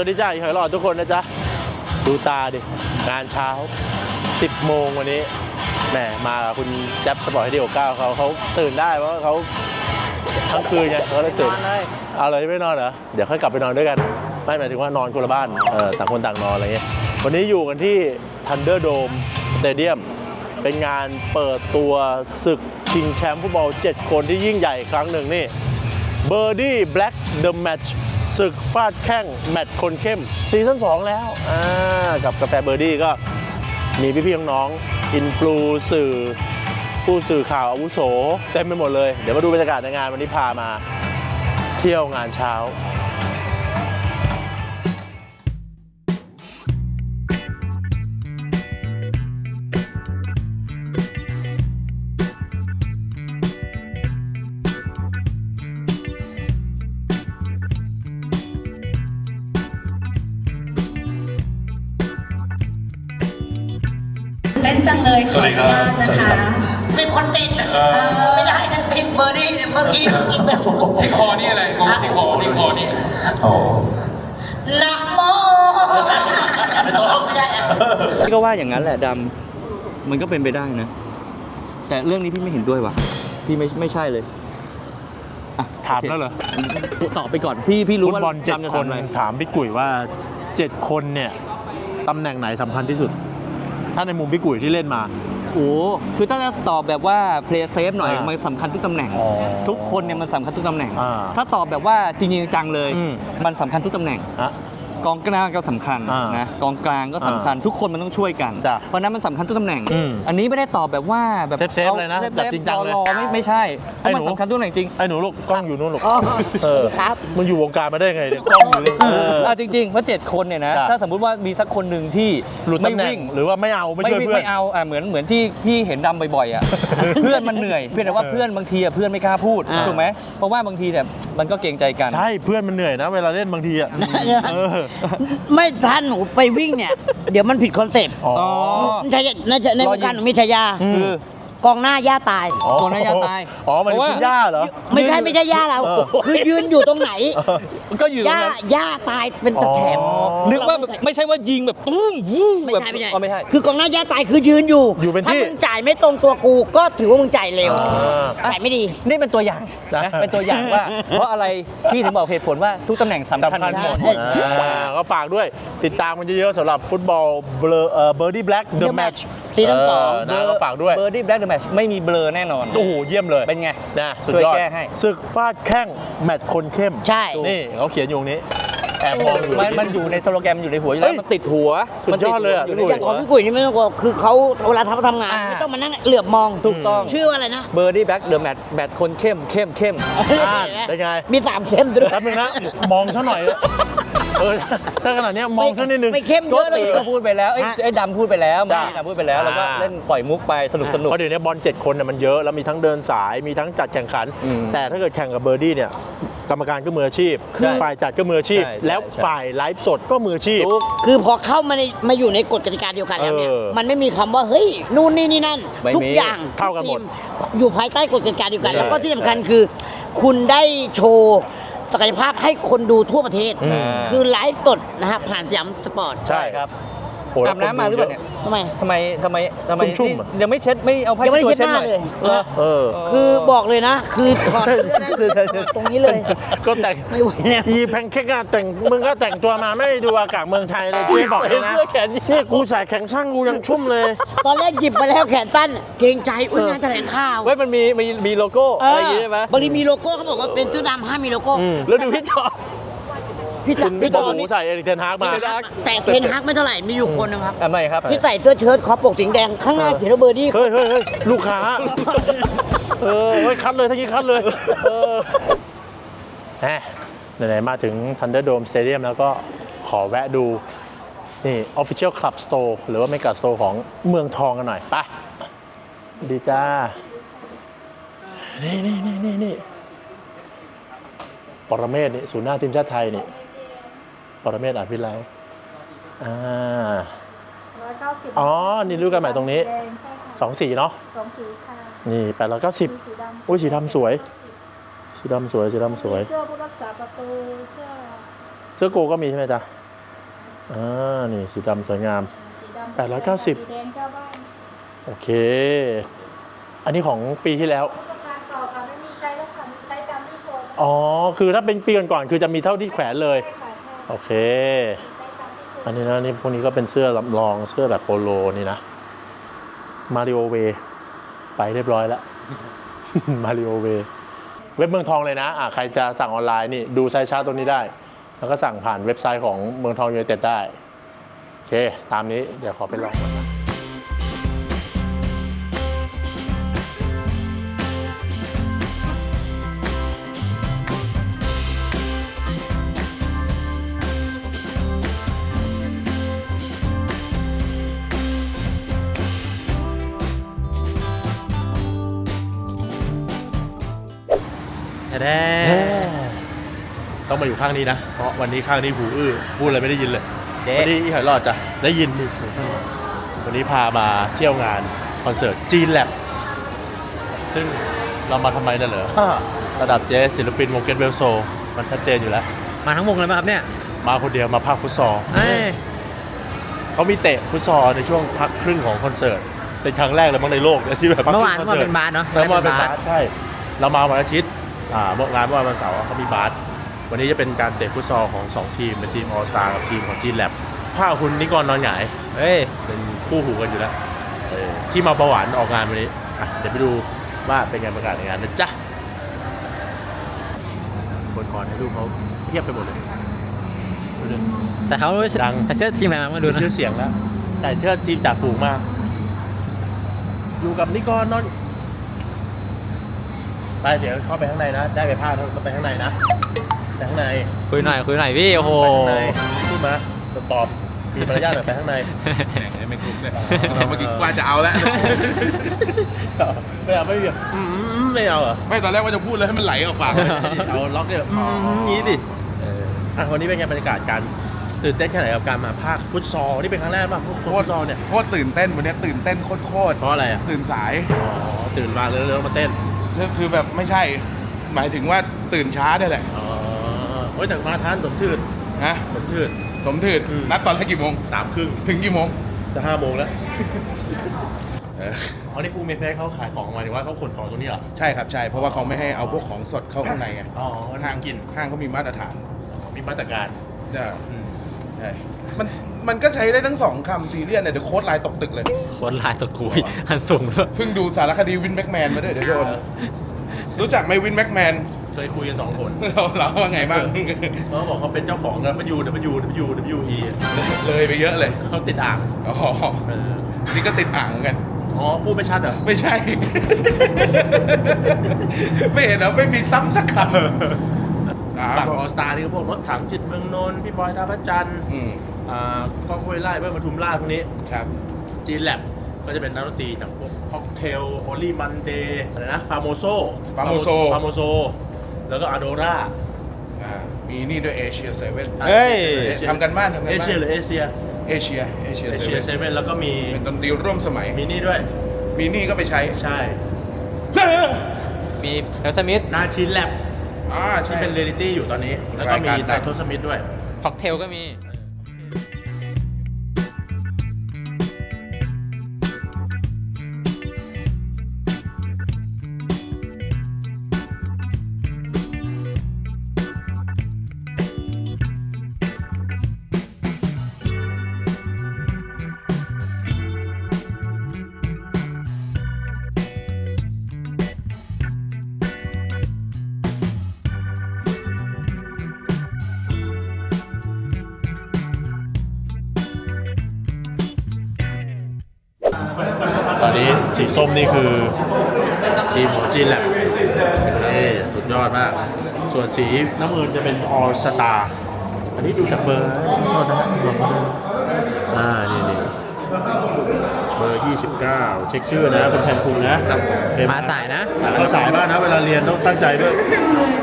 วัสดีจ้าอีกหอยหลอดทุกคนนะจ๊ะ ดูตาดิ งานเช้า 10 โมงวันนี้ แหม มาคุณแจ๊บสปอร์ตให้ดีโอเก้าเขาเขาตื่นได้เพราะเขาทั้งคืนไงเขาเลยตื่น เอาเลยไม่นอนเหรอ เดี๋ยวค่อยกลับไปนอนด้วยกัน ไม่หมายถึงว่านอนคนละบ้าน เออ ต่างคนต่างนอนอะไรเงี้ย วันนี้อยู่กันที่ Thunderdome Stadium เป็นงานเปิดตัวศึกชิงแชมป์ฟุตบอล 7 คนที่ยิ่งใหญ่ครั้งหนึ่งนี่เบอร์ดี้แบล็กเดอะแมตช์ ศึกฟาดแข้งแมตช์คนเข้มซีซั่น2แล้วอ่ากับกาแฟเบอร์ดี้ก็มีพี่ๆน้องๆอินฟลูสื่อ ผู้สื่อข่าวอาวุโสเต็มไปหมดเลย เดี๋ยวมาดูบรรยากาศในงานวันนี้พามา เที่ยวงานเช้า เล่นจังเลยขออนุญาตนะคะเป็นคนติดไม่ได้นะติดเบอร์ดี้เนี่ยเมื่อกี้อีกแบบที่คอนี่อะไรงงที่คอที่คอนี่นะโมไม่ได้อะพี่ก็ว่าอย่างนั้นแหละดำมันก็เป็นไปได้นะ แต่เรื่องนี้พี่ไม่เห็นด้วยว่ะ พี่ไม่ไม่ใช่เลยอะถามโอเคแล้วเหรอตอบไปก่อนพี่พี่รู้ฟุตว่าบอลเจ็ดดำจะคนทำอะไรถามพี่กุ๋ยว่า7คนเนี่ยตำแหน่งไหนสำคัญที่สุด ถ้าในมุมพี่กุ๋ยที่เล่นมา โอ้ คือถ้าจะตอบแบบว่า play safe หน่อย อ่ามัมันสำคัญทุกตำแหน่ง อ๋อทุกคนเนี่ยมันสำคัญทุกตำแหน่ง อ่าถ้าตอบแบบว่าจริงๆจังๆเลย อืม มันสำคัญทุกตำแหน่งฮะ กองกลางก็สำคัญอ่านนะกองกลางก็สำคัญทุกคนมันต้องช่วยกัน จ้ะเพราะฉะนั้นมันสำคัญทุกตำแหน่ง อืมอันนี้ไม่ได้ตอบแบบว่าแบบเซฟๆเลยนะอาแบบจริงจังเลยรอๆไม่ไม่ใช่เพไอ้ราะหนู มันสำคัญทุกตำแหน่งจริง ไอ้หนูลูกกล้องอยู่นู่นลูกเออครับ มึงอยู่วงการมาได้ไงเนี่ยกล้องอยู่นี่เอออ่าจริงๆเพราะเจ็ดคนเนี่ยนะ จ้ะ ถ้าสมมุติว่ามีสักคนหนึ่งที่หลุดไม่ตำแหน่วิ่งง หรือว่าไม่เอาไม่ไม่ช่วยวิ่งเพื่อน ไม่เอาอ่าเหมือนเหมือนที่พี่เห็นดำบ่อยๆอะ เพื่อนมันเหนื่อยเพียงแต่ว่าเพื่อนบางทีอะเพื่อนไม่กล้าพูดอ่า ถูกไหมเพราะว่าบางทีเนี่ยมันก็เกรงใจกัน ใช่เพื่อนมันเหนื่อยนะ เวลาเล่นบางทีอะเออไม่ทันหนูไปวิ่งเนี่ย เดี๋ยวมันผิดคอนเซ็ปต์อ๋ออ๋อในในในวงการหนูมีชายา คือ กองหน้าย่าตายตัวนายาตายอ๋อมันเพราะว่า คุณย่าเหรอ ไม่ใช่ไม่ใช่ย่าเรา เออ คือยืนอยู่ตรงไหนก็อยู่ตรย่างนั้นย่าตายเป็นตะแถบ อ๋อ นึกว่าแบบไม่ใช่ว่ายิงแบบปุ้งวู้ไม่แบบใช่ไม่ใช่อ๋อไม่ใช่ คือกองหน้าย่าตายคือยืนอยู่ อยู่เป็นที่ถ้ามึงจ่ายไม่ตรงตัวกูก็ถือว่ามึงจ่ายเร็วอ่า จ่ายไม่ดี นี่เป็นตัวอย่างนะ เป็นตัวอย่างว่า เพราะอะไรพี่ถึงบอกเหตุผลว่าทุกตำแหน่งสำคัญสำคัญหมดใช่อ่าก็ฝากด้วยติดตามกันเยอะๆสำหรับฟุตบอลเบลเบอร์ดี้แบล็กเดอะ The แมต Match ช์ซีซั่นสอง นะก็ฝากด้วย เบอร์ดี้แบล็กเดอะแมชไม่มีเบลอแน่นอน โอ้โหเยี่ยมเลยเป็นไงนะสุดช่วยอดแก้ให้ ศึกฟาดแข้งแมตช์คนเข้มใช่ นี่เขาเขียนอยู่ตรงนี้แอบมองอยู่ มันมันอยู่ในสโลแกนมันอยู่ในหัวอยู่แล้วเฮ้ยมันติดหัว สุดยอดเลยอะมันพี่ติดหลุหัวยอย่างของพี่กุ๋ยนี่ไม่ต้องกลัวคือเขาเวลาทำทำงานอ่า ไม่ต้องมานั่งเหลือบมองถูกต้องชื่อว่าอะไรนะ เบอร์ดี้แบล็กเดอะแมทแมทคนเข้มเข้มเข้ม อ่าเป็นไง มีสามเข้มด้วย แป๊บนึงนะ มองซะหน่อย เออถ้าขนาดเนี้ยมองซะนิดนึงไม่เข้มเยก็อะเลตียก็พูดไปแล้วไอ้ฮะ ไอ้ดำพูดไปแล้วเมื่อจ้ะกี้ดำพูดไปแล้วแล้วก็อ่า เล่นปล่อยมุกไปสนุกสนุก เพราะเดี๋ยวนี้บอลเจ็ดคนเนี่ยมันเยอะแล้วมีทั้งเดินสายมีทั้งจัดแข่งขัน อืมแต่ถ้าเกิดแข่งกับเบอร์ดี้เนี่ยกรรมการก็มืออาชีพ ใช่ฝ่ายจัดก็มืออาชีพ ใช่ใช่แล้วใช่ ฝ่ายไลฟ์สดก็มืออาชีพ ทุก คือพอเข้ามาในมาอยู่ในกฎกติกาเดียวกันแล้วเนี่ยเออมันไม่มีคำว่าเฮ้ยนู่นนี่นี่นั่น ไม่มี ทุกอย่างเท่ากันหมด ทีอยู่ภายใต้กฎกติกาเดียวกันใช่แล้วก็ที่สำคัญคือ คุณได้โชว์ ศักยภาพให้คนดูทั่วประเทศ อืม คือไลฟ์สดนะฮะผ่านสยามสปอร์ต ใช่ครับ โอ้แล้วอาบน้ำมาหรือเปล่าเนี่ยทำไม ทำไมทำไมทำไมชุ่มๆนี่อะ ยังไม่เช็ดไม่เอาผ้ายังไม่เช็ดได้ตัวเช็เช็ดดหน้าเลยหน่อยเหรอ เออคือบอกเลยนะ คือถอดเสื้อนะตรงนี้เลย ก็แต่งไม่ไหวแล้ว อีแพนเค้กอะแต่งมึงก็แต่งตัวมาไม่ดูอากาศเมืองไทยเลยเจ๊บอกเลยนะเสื้อแขนยาว นี่กูใส่แข็งช่างกูยังชุ่มเลย ตอนแรกหยิบมาแล้วแขนตั้น เกรงใจ อุ้ยงานแถลงข่าวเว้ยมันมีมีมีโลโก้อะไรอย่างงี้ใช่ไหมบางทีมีโลโก้เขาบอกว่าเป็นเสื้อดำห้ามมีโลโก้อืมแล้วดูพี่จอ พี่จัคุกณพี่พี่จจออนี่ใส่เอริกเทนฮากมาไม่ได้แต่เพนฮักไม่เท่าไหร่มีอยู่คนหนึงครับอะไม่ครับที่ใส่เสื้อเชิ้ตคอปกสีแดงข้างหน้าเขียนว่าเบอร์ดี้เฮ้ยเฮ้ยเฮ้ยลูกค้าเออเฮ้ยคัดเลยทั้งนี้คัดเลยเออแหมไหนๆมาถึง Thunderdome Stadium แล้วก็ขอแวะดูนี่ Official Club Store หรือว่า Mega Store ของเมืองทองกันหน่อยไปดีจ้า นี่นี่นี่นี่นี่ปรเมศนี่ศูนย์หน้าทีมชาติไทยนี่ป รเมศอาจพิไลอ่าร้อยเก้าสิบอ๋อ นี่รู้กันใหม่ตรงนี้แดงใช่ค่ะสองสีเนาะสองสีค่ะนี่แปดร้อยเก้าสิบ มีสีดำอุ้ยสีดำสวย สีดำสวยสีดำสวย เสื้อผู้รักษาประตูเสื้อเสื้อโกก็มีใช่ไหมจ๊ะอ่านี่สีดำสวยงาม สีดำแปดร้อยเก้าสิบ สีแดงเก้าบ้านโอเค อันนี้ของปีที่แล้ว ประการต่อค่ะไม่มีไซส์แล้วค่ะมีไซส์ตามที่โชว์อ๋อ คือถ้าเป็นปีก่อนๆคือจะมีเท่าที่แขวนเลย ใช่ค่ะใช่ โอเค อันนี้นะนี่พวกนี้ก็เป็นเสื้อลำลองเสื้อแบบโปโลนี่นะ มาริโอเวไปเรียบร้อยแล้ว มาริโอเวเว็บเมืองทองเลยนะอะใครจะสั่งออนไลน์นี่ดูไซส์ชาร์ตตรงนี้ได้ แล้วก็สั่งผ่านเว็บไซต์ของเมืองทองยูไนเต็ดได้ โอเค ตามนี้เดี๋ยวขอไปลอง แน่ต้องมาอยู่ข้างนี้นะ เพราะวันนี้ข้างนี้หูอื้อพูดอะไรไม่ได้ยินเลย เจ๊วันนี้อีหอยหลอดจ้ะได้ยินดิวันนี้พามาเที่ยวงานคอนเสิร์ตจีนแลบซึ่งเรามาทำไมน่ะเหรอระดับเจศิลปินวงเกตเวลโซ มันชัดเจนอยู่แล้ว มาทั้งวงเลยไหมครับเนี่ยมาคนเดียวมาภาคฟุตซอลเอ้ยเขามีเตะฟุตซอลในช่วงพักครึ่งของคอนเสิร์ตเป็นครั้งแรกเลยมั้งในโลกเนี่ยที่แบบพักคเมื่อรึ่วานงคอนเมื่อวานเสิร์ตเป็นบาสเนาะเมื่อวานเป็นบาสใช่ เรามาวันอาทิตย์อ่า เมื่องานเมื่อวานวันเสาร์เขามีบาสวันนี้จะเป็นการเตะฟุตซอลของสองทีม เป็นทีมออสตากับทีมของจีนแลบภาพคุณนิกรนอนหงายเฮ้ยเป็นคู่หูกันอยู่แล้วเออที่มาประหวานออกงานวันนี้อะเดี๋ยวไปดูว่าเป็นไงประกาศในงานนะจ๊ะบนคอนให้ดูเขาเทียบไปหมดเลยดูดิแต่เขาดังใส่เสื้อทีมอะไรมาดูมีนะชื่อเสียงแล้วใส่เสื้อทีมจ่าฝูงมาอยู่กับนิกรนอน ไปเดี๋ยวเข้าไปข้างในนะ ได้ไปพาต้องไปข้างในนะไปข้างในคุยหน่อยคุยหน่อยพี่โอ้โหไปข้างในพูดมาตอบมีมารยาทหน่อยไปข้างในแหมไม่กรุ๊ปเลยเราเมื่อกี้ว่าจะเอาแล้วไม่เอาไม่แบบอืมไม่เอาเหรอไม่ตอนแรกว่าจะพูดเลยให้มันไหลออกปากเลยเอาล็อกเนี่ยอืมงี้ดิเอออะวันนี้เป็นไงบรรยากาศการตื่นเต้นแค่ไหนกับการมาภาคฟุตซอลนี่เป็นครั้งแรกป่ะฟุโคตตรซอลเนี่ยโคตรตื่นเต้นวันนี้ตื่นเต้นโคตรโคตรเพราะอะไรอะตื่นสายอ๋อตื่นมาเลยแล้วมาเต้น คือคือแบบไม่ใช่ หมายถึงว่าตื่นช้าด้วยแหละอ๋อโอ้ยแต่มาทานสมทืดนะสมทืด สมถืดอืม นัดตอนแรกกี่โมง สามครึ่งถึงกี่โมงจะห้าโมงแล้วเอออ๋อนี่ฟูเมเพเขาขายของมาถึงว่าเขาขนของตรงนี้เหรอ ใช่ครับใช่ เพราะว่าเขาไม่ให้เอาพวกของสดเข้าข้างในไงอ๋อห้างกิน ห้างเขามีมาตรฐานมีมาตรการจะอืมใช่มัน มันก็ใช้ได้ทั้งสองคำซีเรียสเนี่ยเดี๋ยวโค้ดไลน์ตกตึกเลยโคตรลายตะกุยหันสูงด้วยเพิ่งดูสารคดีวินแม็กแมนมาด้วยเดี๋ยวโดนรู้จักไหมวินแม็กแมน เคยคุยกันสองคนเราเราว่าไงบ้าง เขาบอกเขาเป็นเจ้าของกัน W W W W E เลยไปเยอะเลยเขาติดอ่างอ๋อเออนี่ก็ติดอ่างเหมือนกัน อ๋อ พูดไม่ชัดเหรอ ไม่ใช่ ไม่เห็นเหรอไม่มีซ้ำสักคำอ่าฝั่งออสตานี่ก็พวกรถถังจิตเมืองนนท์พี่บอยท่าพระจันทร์ อืม อ่ากล้องห้วยไร่เบิ้ลปทุมราชพวกนี้ ครับ จีนแลบก็จะเป็นนักดนตรีจากพวกค็อกเทลโอลี่มันเดย์อะไรนะฟาโมโซ Famoso ฟาโมโซแล้วก็อาโดราอ่ามีนี่ด้วยเอเชียเซเว่น เฮ้ย ทำกันบ้านทำกันเอบ้านเชียหรือเอเชียเอเชียเอเชียเอเซเชียเว่นเซเว่นแล้วก็มีเป็นดนตรีร่วมสมัย มีนี่ด้วย มีนี่ก็ไปใช้ ใช่มีเอลสมิธนาทีแลบอ่าใช่ ที่เป็นเรียลิตี้อยู่ตอนนี้ แล้วก็มีรายการดัดางทศมิธด้วย ค็อกเทลก็มี สีส้มนี่คือทีมของจีนแลบนี่สุดยอดมาก ส่วนสีน้ำเงินจะเป็นออสตาอันนี้ดูจากเบอร์ขอโทษนะฮะบอกมาเลยอ่านี่นี่เบอร์ 29 เช็คชื่อนะคุณแทนคุงนะครับเป็นมาสายนะเข้าสายบ้างนะ เวลาเรียนต้องตั้งใจด้วย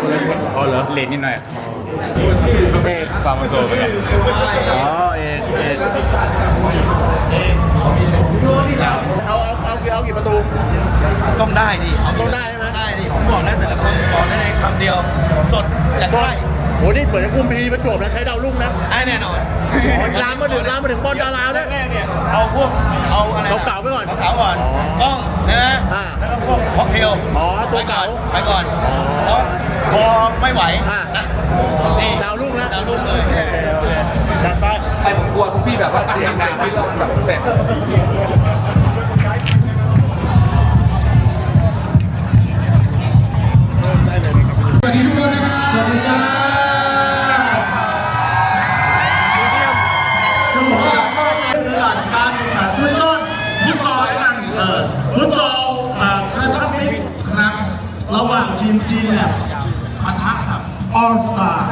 คนละชุดอ๋อเหรอเลนนิดหน่อยเอกฟาร์มาโซเป็นไงอ๋อเอกเอกเอก เอาเอาเอากี่เอากี่ประตู ต้องได้ดิต้องได้ใช่ไหม ได้ดิผมบอกแล้วแต่ละคนบอกได้ในคำเดียว สดจัดได้กโหนี่เหมือนคุมพีประจวบนะใช้ดาวรุ่งนะได้แน่นอนอ๋อลามมาถึงลามมาถึงบอลดาราด้วยแรกๆเนี่ยเอาพวกเอาอะไรนะเก่าๆไว้ก่อนเก่าๆก่อนอ๋อกล้องนะอ่าแล้วก็พวกค็อกเทลอ๋อตัวเก่า ไปก่อนอ๋อแล้วพอไม่ไหวอ่าอะนี่ดาวรุ่งนะดาวรุ่งเลยจัดไปไอ้ผมกลัวพวกพี่แบบว่าเสียงดังพี่แล้วมันแบบแสบ ดีจ้ารแข่งขันฟุตซอลฟุตซอลด้วยกันเออฟุตซอลอ่ากระชับมิตรครับ ระหว่างทีมจีนแลบปะทะกับออสตาโ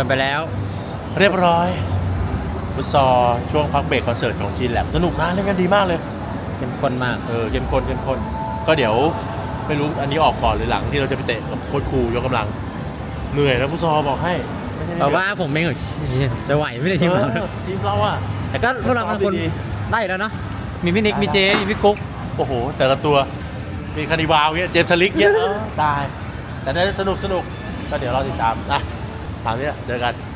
กันไปแล้ว เรียบร้อยฟุตซอลช่วงพักเบรกคอนเสิร์ตของจีนแลบสนุกนะเล่นกันดีมากเลยเข้มข้นมาก เออเข้มข้นเข้มข้นก็เดี๋ยวไม่รู้อันนี้ออกก่อนหรือหลังที่เราจะไปเตะกับโค้ชครูยกกำลัง เหนื่อยนะฟุตซอลบอกให้ไม่ใช่แต่ว่าผมเองแบบจะไหวไม่ได้ทีมเราเออทีมเราอะแต่ก็พวกเราเป็นคนดี ได้อยู่แล้วเนาะมีพี่นิกมีเจมีพี่กุ๊กโอ้โห แต่ละตัวมีคานิวาวเงี้ยเจมส์สลิกเงี้ยเออตาย แต่ถ้าสนุกสนุกก็เดี๋ยวเราติดตามนะ ตามนี้เจอกัน